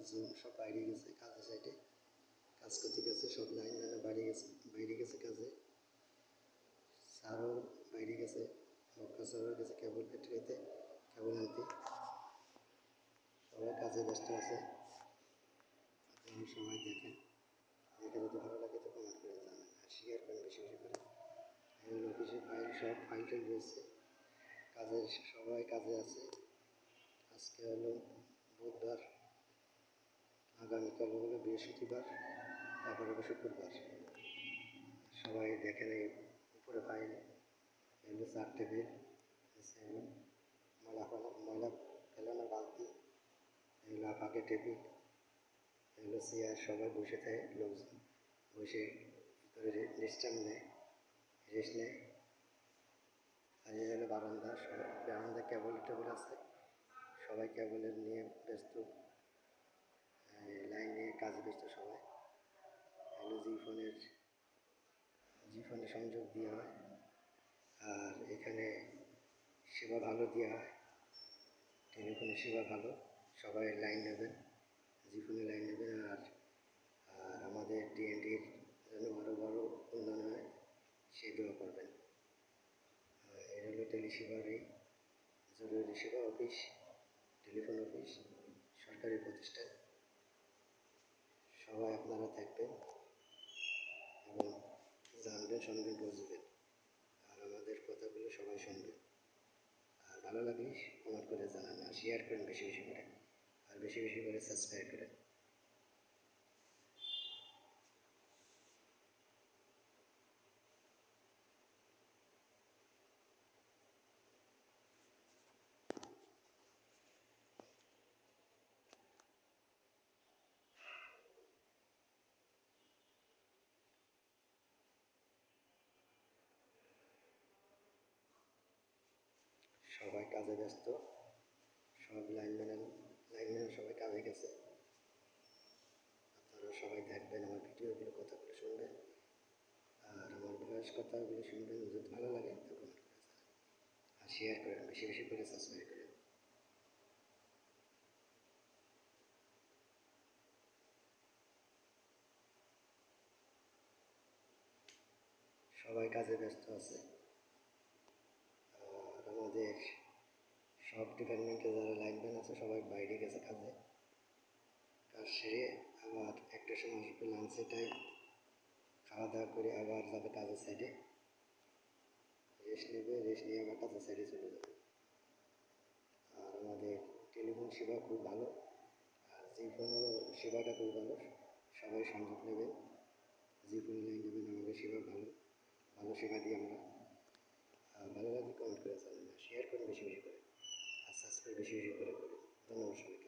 লোকজন সব বাইরে গেছে, কাজের সাইডে কাজ করতে গেছে, সব লাইন ম্যানে বাইরে গেছে বাইরে গেছে কাজে। স্যারও বাইরে গেছে মক্কা স্যারও গেছে কেবল ফ্যাক্টরিতে কেবল আনতে সবাই কাজে ব্যস্ত আছে। আপনারা সবাই দেখেন, দেখে যদি ভালো লাগে তো কমেন্ট করে জানান আর শেয়ার করেন বেশি বেশি করে। এই অফিসের ফাইল সব ফাইল রয়েছে। কাজের, সবাই কাজে আছে আজকে হলো বুধবার আগামীকাল হলো বৃহস্পতিবার তারপরে শুক্রবার সবাই দেখেন এই উপরে ফাইল এগুলো চার টেবিল ময়লা ময়লা ফেলানোর বালতি, এগুলো ফাঁকে টেবিল, এগুলো চেয়ার, সবাই বসে থাকে, লোকজন বসে করে রেস্টাম নেয় রেস্ট নেয় আর এই হলো বারান্দা, সবাই, বারান্দা কেবল টেবল আছে, সবাই কেবলের নিয়ে ব্যস্ত। লাইন কাজে ব্যস্ত সবাই। হলো জি ফোনের জি ফোনে সংযোগ দেওয়া হয় আর এখানে সেবা ভালো দেওয়া হয়। টেলিফোনের সেবা ভালো, সবাই লাইন নেবেন জি ফোনে লাইন নেবেন আর আর আমাদের ডিএনডির জন্য আরও বড় উন্নয়ন হয়, সে দোয়া করবেন। এর হলো টেলিসেবারই জরুরি সেবা অফিস, টেলিফোন অফিস, সরকারি প্রতিষ্ঠান। সবাই আপনারা থাকবেন এবং জানবেন, শুনবেন, বুঝবেন। আর আমাদের কথাগুলো সবাই শুনবেন। আর ভালো লাগলে কমেন্ট করে জানান আর শেয়ার করেন বেশি বেশি করে। আর বেশি বেশি করে সাবস্ক্রাইব করেন সবাই কাজে ব্যস্ত। সব লাইনম্যান লাইনম্যান সবাই কাজে গেছে। আপনারা সবাই দেখবেন আমার ভিডিওগুলো, কথাগুলো শুনবেন। আর আমার ভয়েস কথাগুলো শুনবেন, যদি ভালো লাগে তো আর শেয়ার করেন, বেশি বেশি করে সাবস্ক্রাইব করেন। সবাই কাজে ব্যস্ত আছে আর আমাদের সব ডিপার্টমেন্টে যারা লাইনম্যান আছে, সবাই বাইরে গেছে কাজে। কাজ সেরে আবার একটা সময় আসবে লাঞ্চে টাইম খাওয়া দাওয়া করে আবার যাবে কাজের সাইডে রেস্ট নেবে রেস্ট নিয়ে আবার কাজের সাইডে চলে যাবে। আর আমাদের টেলিফোন সেবা খুব ভালো। আর জি ফোনের সেবাটা খুব ভালো। সবাই সংযোগ নেবেন জি ফোনে লাইন নেবেন, আমাদের সেবা ভালো। ভালো সেবা দিই আমরা। ভালো লাগলে কমেন্ট করে জানাবেন। следующей жизни. До новых встреч.